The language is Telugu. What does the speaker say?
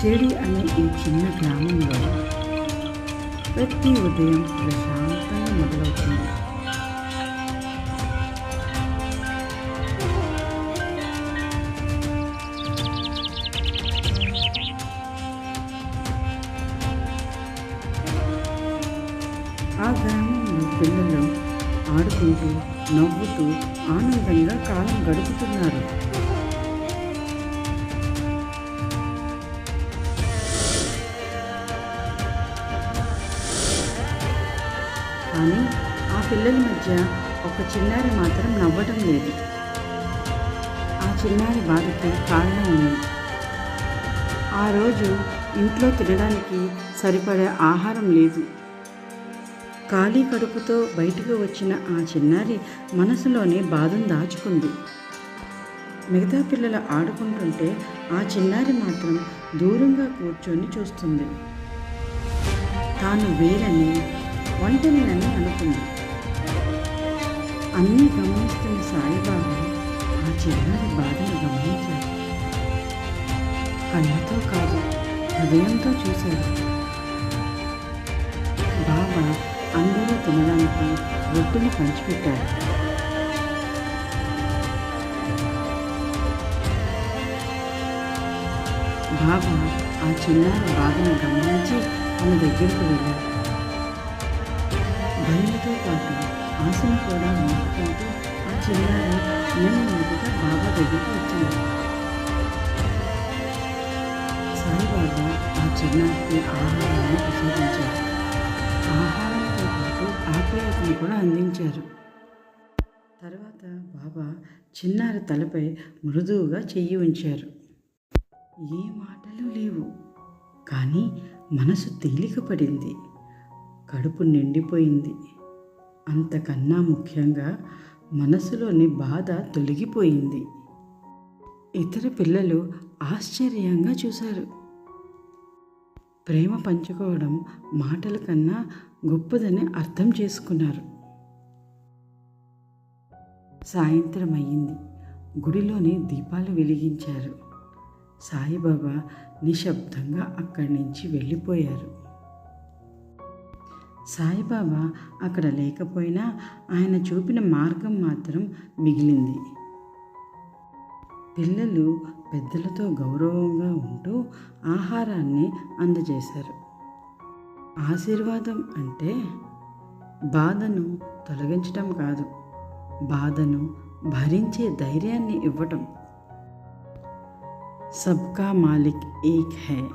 షిరిడి అనే ఈ చిన్న గ్రామంలో ప్రతి ఉదయం ప్రశాంతంగా మొదలవుతుంది. ఆ గ్రామంలో పిల్లలు ఆడుకుంటూ నవ్వుతూ ఆనందంగా కాలం గడుపుతున్నారు. కానీ ఆ పిల్లల మధ్య ఒక చిన్నారి మాత్రం నవ్వడం లేదు. ఆ చిన్నారి బాధకి కారణం ఉంది ఆ రోజు ఇంట్లో తినడానికి సరిపడే ఆహారం లేదు. ఖాళీ కడుపుతో బయటకు వచ్చిన ఆ చిన్నారి మనసులోనే బాధను దాచుకుంది. మిగతా పిల్లలు ఆడుకుంటుంటే ఆ చిన్నారి మాత్రం దూరంగా కూర్చొని చూస్తుంది. తాను వేరని ఒంటరినని అనుకుంది. అన్నీ గమనిస్తున్న సాయిబాబా ఆ చిన్నారి బాధను గమనించాడు. కళ్ళతో కాదు హృదయంతో చూశాడు. బాబా అందరూ తినడానికి రొట్టెలు పంచిపెట్టారు. బాబా ఆ చిన్నారి బాధను గమనించి తన దగ్గరికి వెళ్ళారు భయంతో పాటు ఆశను కూడా మోసుకుంటూ ఆ చిన్నారి నెమ్మదిగా బాబా దగ్గరికి వచ్చింది సాయిబాబా ఆ చిన్నారికి ఆహారాన్ని ప్రసాదించారు ఆహారంతో పాటు ఆప్యాయతను కూడా అందించారు. తర్వాత బాబా చిన్నారి తలపై మృదువుగా చెయ్యి ఉంచారు. ఏ మాటలు లేవు. కానీ మనసు తేలిక పడింది కడుపు నిండిపోయింది. అంతకన్నా ముఖ్యంగా మనసులోని బాధ తొలగిపోయింది. ఇతర పిల్లలు ఆశ్చర్యంగా చూశారు. ప్రేమ పంచుకోవడం మాటల కన్నా గొప్పదని అర్థం చేసుకున్నారు. సాయంత్రం అయ్యింది. గుడిలోని దీపాలు వెలిగించారు. సాయిబాబా నిశ్శబ్దంగా అక్కడి నుంచి వెళ్ళిపోయారు. సాయిబాబా అక్కడ లేకపోయినా ఆయన చూపిన మార్గం మాత్రం మిగిలింది. పిల్లలు పెద్దలతో గౌరవంగా ఉంటూ ఆహారాన్ని అందజేశారు. ఆశీర్వాదం అంటే బాధను తొలగించటం కాదు బాధను భరించే ధైర్యాన్ని ఇవ్వటం. సబ్కా మాలిక్ ఏక్ హై.